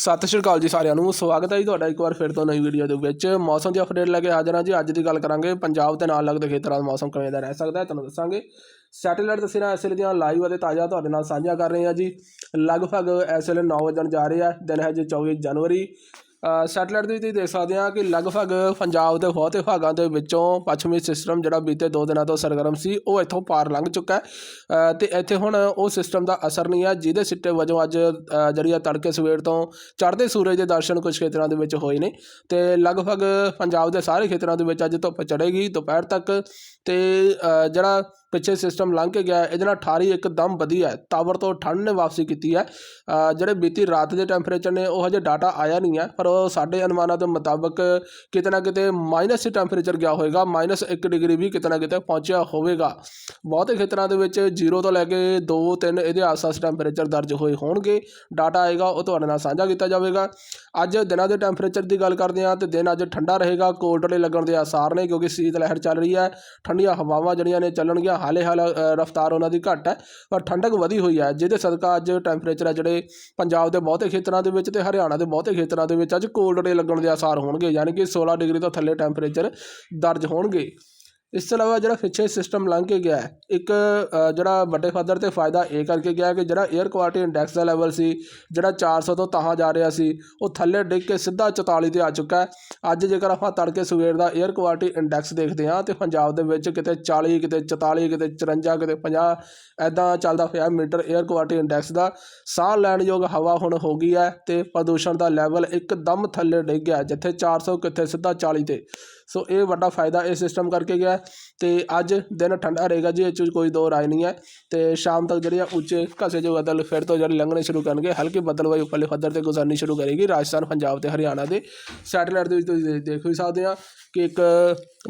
ਸਤਿ ਸ਼੍ਰੀ ਅਕਾਲ ਜੀ ਸਾਰਿਆਂ ਨੂੰ, ਸਵਾਗਤ ਹੈ ਜੀ ਤੁਹਾਡਾ ਇੱਕ ਵਾਰ ਫਿਰ ਤੋਂ ਨਵੀਂ ਵੀਡੀਓ ਦੇ ਵਿੱਚ। ਮੌਸਮ ਦੀ ਅਪਡੇਟ ਲੈ ਕੇ ਹਾਜ਼ਰ ਹਾਂ ਜੀ, ਅੱਜ ਦੀ ਗੱਲ ਕਰਾਂਗੇ। ਪੰਜਾਬ ਦੇ ਨਾਲ ਲੱਗਦੇ ਖੇਤਰਾਂ ਦਾ ਮੌਸਮ ਕਿਵੇਂ ਦਾ ਰਹਿ ਸਕਦਾ ਹੈ, ਤੁਹਾਨੂੰ ਦੱਸਾਂਗੇ। ਸੈਟੇਲਾਈਟ ਤਸਵੀਰਾਂ ਇਸ ਵੇਲੇ ਦੀਆਂ ਲਾਈਵ ਅਤੇ ਤਾਜ਼ਾ ਤੁਹਾਡੇ ਨਾਲ ਸਾਂਝਾ ਕਰ ਰਹੇ ਹਾਂ ਜੀ। ਲਗਭਗ ਇਸ ਵੇਲੇ 9 ਵਜਣ ਜਾ ਰਹੇ ਆ, ਦਿਨ ਹੈ ਜੀ 24 ਜਨਵਰੀ। ਸੈਟੇਲਾਈਟ ਦੇ ਵਿੱਚ ਤੁਸੀਂ ਦੇਖ ਸਕਦੇ ਆ ਕਿ ਲਗਭਗ ਪੰਜਾਬ ਦੇ ਬਹੁਤੇ ਭਾਗਾਂ ਦੇ ਵਿੱਚੋਂ ਪੱਛਮੀ ਸਿਸਟਮ ਜਿਹੜਾ ਬੀਤੇ 2 ਦਿਨਾਂ ਤੋਂ ਸਰਗਰਮ ਸੀ, ਉਹ ਇੱਥੋਂ ਪਾਰ ਲੰਘ ਚੁੱਕਾ ਹੈ। ਤੇ ਇੱਥੇ ਹੁਣ ਉਹ ਸਿਸਟਮ ਦਾ ਅਸਰ ਨਹੀਂ ਹੈ, ਜਿਹਦੇ ਸਿੱਟੇ ਵਜੋਂ ਅੱਜ ਜਿਹੜੀ ਆ ਤੜਕੇ ਸਵੇਰ ਤੋਂ ਚੜ੍ਹਦੇ ਸੂਰਜ ਦੇ ਦਰਸ਼ਨ ਕੁਝ ਖੇਤਰਾਂ ਦੇ ਵਿੱਚ ਹੋਏ ਨੇ। ਤੇ ਲਗਭਗ ਪੰਜਾਬ ਦੇ ਸਾਰੇ ਖੇਤਰਾਂ ਦੇ ਵਿੱਚ ਅੱਜ ਧੁੱਪ ਚੜ੍ਹੇਗੀ, ਦੁਪਹਿਰ ਤੱਕ। ਤੇ ਜਿਹੜਾ ਪਿੱਛੇ ਸਿਸਟਮ ਲੰਘ ਕੇ ਗਿਆ ਇਹਦੇ ਨਾਲ ਠਾਰੀ ਇੱਕਦਮ ਵਧੀ ਹੈ। ਤਾਵਰ ਤੋਂ ਠੰਡ ਨੇ ਵਾਪਸੀ ਕੀਤੀ ਹੈ। ਜਿਹੜੇ ਬੀਤੀ ਰਾਤ ਦੇ ਟੈਂਪਰੇਚਰ ਨੇ, ਉਹ ਹਜੇ ਡਾਟਾ ਆਇਆ ਨਹੀਂ ਹੈ। ਪਰ ਉਹ ਸਾਡੇ ਅਨੁਮਾਨਾਂ ਦੇ ਮੁਤਾਬਕ ਕਿਤੇ ਨਾ ਕਿਤੇ ਮਾਈਨਸ ਹੀ ਟੈਂਪਰੇਚਰ ਗਿਆ ਹੋਵੇਗਾ। ਮਾਈਨਸ 1 ਡਿਗਰੀ ਵੀ ਕਿਤੇ ਨਾ ਕਿਤੇ ਪਹੁੰਚਿਆ ਹੋਵੇਗਾ। ਬਹੁਤੇ ਖੇਤਰਾਂ ਦੇ ਵਿੱਚ 0 ਤੋਂ ਲੈ ਕੇ 2 3 ਇਹਦੇ ਆਸ-ਪਾਸ ਟੈਂਪਰੇਚਰ ਦਰਜ ਹੋਏ ਹੋਣਗੇ। ਡਾਟਾ ਆਏਗਾ, ਉਹ ਤੁਹਾਡੇ ਨਾਲ ਸਾਂਝਾ ਕੀਤਾ ਜਾਵੇਗਾ। ਅੱਜ ਦਿਨਾਂ ਦੇ ਟੈਂਪਰੇਚਰ ਦੀ ਗੱਲ ਕਰਦੇ ਹਾਂ ਤੇ ਦਿਨ ਅੱਜ ਠੰਡਾ ਰਹੇਗਾ। ਕੋਲਡ ਡੇ ਲੱਗਣ ਦੇ ਆਸਾਰ ਨੇ ਕਿਉਂਕਿ ਸੀਤ ਲਹਿਰ ਚੱਲ ਰਹੀ ਹੈ। ਠੰਡੀਆਂ ਹਵਾਵਾਂ ਜਿਹੜੀਆਂ ਨੇ ਚੱਲਣਗੀਆਂ ਹਾਲੇ ਹਾਲ ਰਫ਼ਤਾਰ ਉਹਨਾਂ ਦੀ ਘੱਟ ਹੈ, ਪਰ ਠੰਡਕ ਵਧੀ ਹੋਈ ਹੈ, ਜਿਹਦੇ ਸਦਕਾ ਅੱਜ ਟੈਂਪਰੇਚਰ ਹੈ ਜਿਹੜੇ ਪੰਜਾਬ ਦੇ ਬਹੁਤੇ ਖੇਤਰਾਂ ਦੇ ਵਿੱਚ ਤੇ ਹਰਿਆਣਾ ਦੇ ਬਹੁਤੇ ਖੇਤਰਾਂ ਦੇ ਵਿੱਚ ਅੱਜ ਕੋਲਡ ਡੇ ਲੱਗਣ ਦੇ ਆਸਾਰ ਹੋਣਗੇ, ਯਾਨੀ ਕਿ 16 ਡਿਗਰੀ ਤੋਂ ਥੱਲੇ ਟੈਂਪਰੇਚਰ ਦਰਜ ਹੋਣਗੇ। ਇਸ ਤੋਂ ਇਲਾਵਾ ਜਿਹੜਾ ਪਿੱਛੇ ਸਿਸਟਮ ਲੰਘ ਕੇ ਗਿਆ ਇੱਕ ਜਿਹੜਾ ਵੱਡੇ ਪੱਧਰ ਤੇ ਫਾਇਦਾ ਇਹ ਕਰਕੇ ਗਿਆ ਕਿ ਜਿਹੜਾ 에ਅਰ ਕੁਆਲਿਟੀ ਇੰਡੈਕਸ ਦਾ ਲੈਵਲ ਸੀ, ਜਿਹੜਾ 400 ਤੋਂ ਤਾਹਾਂ ਜਾ ਰਿਹਾ ਸੀ, ਉਹ ਥੱਲੇ ਡਿੱਗ ਕੇ ਸਿੱਧਾ 44 ਤੇ ਆ ਚੁੱਕਾ ਹੈ। ਅੱਜ ਜੇਕਰ ਆਪਾਂ ਤੜਕੇ ਸਵੇਰ ਦਾ 에ਅਰ ਕੁਆਲਿਟੀ ਇੰਡੈਕਸ ਦੇਖਦੇ ਹਾਂ ਤੇ ਪੰਜਾਬ ਦੇ ਵਿੱਚ ਕਿਤੇ 40 ਕਿਤੇ 44 ਕਿਤੇ 54 ਕਿਤੇ 50 ਐਦਾਂ ਚੱਲਦਾ ਹੋਇਆ ਮੀਟਰ 에ਅਰ ਕੁਆਲਿਟੀ ਇੰਡੈਕਸ ਦਾ। ਸਾਹ ਲੈਣ ਯੋਗ ਹਵਾ ਹੁਣ ਹੋ ਗਈ ਹੈ ਤੇ ਪ੍ਰਦੂਸ਼ਣ ਦਾ ਲੈਵਲ ਇੱਕਦਮ ਥੱਲੇ ਡਿੱਗ ਗਿਆ, ਜਿੱਥੇ 400 ਕਿਤੇ ਸਿੱਧਾ 40 ਤੇ। ਸੋ ਇਹ ਵੱਡਾ ਫਾਇਦਾ ਇਹ ਸਿਸਟਮ ਕਰਕੇ ਗਿਆ ਹੈ ਤੇ ਅੱਜ ਦਿਨ ਠੰਡਾ ਰਹੇਗਾ ਜੀ, ਇਹ 'ਚ ਕੋਈ ਦੋ ਰਾਏ ਨਹੀਂ ਹੈ। ਤੇ ਸ਼ਾਮ ਤੱਕ ਜਿਹੜੀਆਂ ਉੱਚੇ ਘਸੇ ਜੋ ਬੱਦਲ ਫਿਰ ਤੋਂ ਜਿਹੜੇ ਲੰਘਣੇ ਸ਼ੁਰੂ ਕਰਨਗੇ, ਹਲਕੀ ਬੱਦਲਵਾਈ ਉੱਪਰਲੇ ਪੱਧਰ ਤੇ ਗੁਜ਼ਰਨੀ ਸ਼ੁਰੂ ਕਰੇਗੀ ਰਾਜਸਥਾਨ, ਪੰਜਾਬ ਤੇ ਹਰਿਆਣਾ ਦੇ। ਸੈਟੇਲਾਈਟ ਦੇ ਵਿੱਚ ਤੁਸੀਂ ਦੇਖ ਵੀ ਸਕਦੇ ਆ ਕਿ ਇੱਕ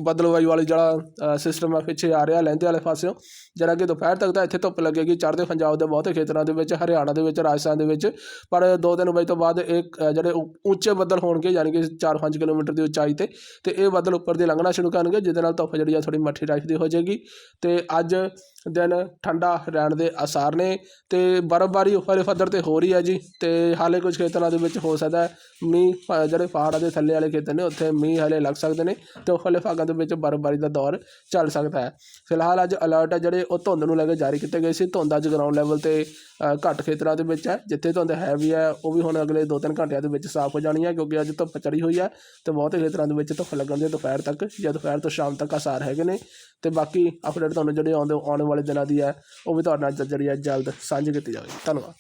ਬੱਦਲਵਾਈ ਵਾਲੀ ਜਿਹੜਾ ਸਿਸਟਮ ਆ, ਪਿੱਛੇ ਆ ਰਿਹਾ ਲਹਿੰਦੇ ਵਾਲੇ ਪਾਸਿਓਂ। ਜਿਹੜਾ ਕਿ ਦੁਪਹਿਰ ਤੱਕ ਤਾਂ ਇੱਥੇ ਧੁੱਪ ਲੱਗੇਗੀ, ਚੜ੍ਹਦੇ ਪੰਜਾਬ ਦੇ ਬਹੁਤੇ ਖੇਤਰਾਂ ਦੇ ਵਿੱਚ, ਹਰਿਆਣਾ ਦੇ ਵਿੱਚ, ਰਾਜਸਥਾਨ ਦੇ ਵਿੱਚ। ਪਰ 2-3 ਵਜੇ ਤੋਂ ਬਾਅਦ ਇਹ ਜਿਹੜੇ ਉੱਚੇ ਬੱਦਲ ਹੋਣਗੇ, ਯਾਨੀ ਕਿ 4-5 ਕਿਲੋਮੀਟਰ ਦੀ ਉਚਾਈ ਤੇ ਤੇ ਇਹ ਬੱਦਲ ਉੱਪਰ ਦੀ ਲੰਘਣਾ ਸ਼ੁਰੂ ਕਰਨਗੇ, ਜਿਹਦੇ ਨਾਲ ਧੁੱਪ ਜਿਹੜੀ ਆ ਥੋੜੀ ਮੱਠੀ ਟਾਈਪ ਦੀ ਹੋ ਜਾਏਗੀ। ਤੇ ਅੱਜ ਦਿਨ ਠੰਡਾ ਰਹਿਣ ਦੇ ਆਸਾਰ ਨੇ ਤੇ ਬਰਫ਼ਬਾਰੀ ਉੱਪਰਲੇ ਪੱਧਰ ਤੇ ਹੋ ਰਹੀ ਹੈ ਜੀ ਤੇ ਹਾਲੇ ਕੁਝ ਖੇਤਰਾਂ ਦੇ ਵਿੱਚ ਹੋ ਸਕਦਾ ਮੀਂਹ ਪ- ਜਿਹੜੇ ਪਹਾੜਾਂ ਦੇ ਥੱਲੇ ਵਾਲੇ ਖੇਤਰ ਨੇ ਉੱਥੇ ਮੀਂਹ ਹਾਲੇ ਲੱਗ ਸਕਦੇ ਨੇ ਤੇ ਉੱਪਰਲੇ ਭਾਗਾਂ ਦੇ ਵਿੱਚ ਬਰਫ਼ਬਾਰੀ ਦਾ ਦੌਰ ਚੱਲ ਸਕਦਾ ਹੈ। ਫਿਲਹਾਲ ਅੱਜ ਅਲਰਟ ਹੈ ਜਿਹੜੇ ਉਹ ਧੁੰਦ ਨੂੰ ਲੈ ਕੇ ਜਾਰੀ ਕੀਤੇ ਗਏ ਸੀ। ਧੁੰਦ ਅੱਜ ਗਰਾਊਂਡ ਲੈਵਲ ਤੇ ਘੱਟ ਖੇਤਰਾਂ ਦੇ ਵਿੱਚ ਹੈ। ਜਿੱਥੇ ਧੁੰਦ ਹੈ ਵੀ ਹੈ, ਉਹ ਵੀ ਹੁਣ ਅਗਲੇ 2-3 ਘੰਟਿਆਂ ਦੇ ਵਿੱਚ ਸਾਫ਼ ਹੋ ਜਾਣੀ ਹੈ ਕਿਉਂਕਿ ਅੱਜ ਧੁੱਪ ਚੜੀ ਹੋਈ ਹੈ ਤੇ ਬਹੁਤੇ ਖੇਤਰਾਂ ਦੇ ਵਿੱਚ ਧੁੱਪ ਲੱਗਣ ਦੇ ਦੁਪਹਿਰ ਤੱਕ ਜਾਂ ਦੁਪਹਿਰ ਤੋਂ ਸ਼ਾਮ ਤੱਕ ਆਸਾਰ ਹੈਗੇ ਨੇ ਤੇ ਬਾਕੀ ਅਪਡੇਟ ਤੁਹਾਨੂੰ ਜਿਹੜੇ ਆਉਂਦੇ, ਆਉਣ ਵਾਲੇ ਦਿਨਾਂ ਦੀ ਹੈ। ਉਹ ਵੀ ਤੁਹਾਡੇ ਨਾਲ ਜਿਹੜੀ ਹੈ। ਜਲਦ ਸਾਂਝੀ ਕੀਤੀ ਜਾਵੇਗੀ ਧੰਨਵਾਦ।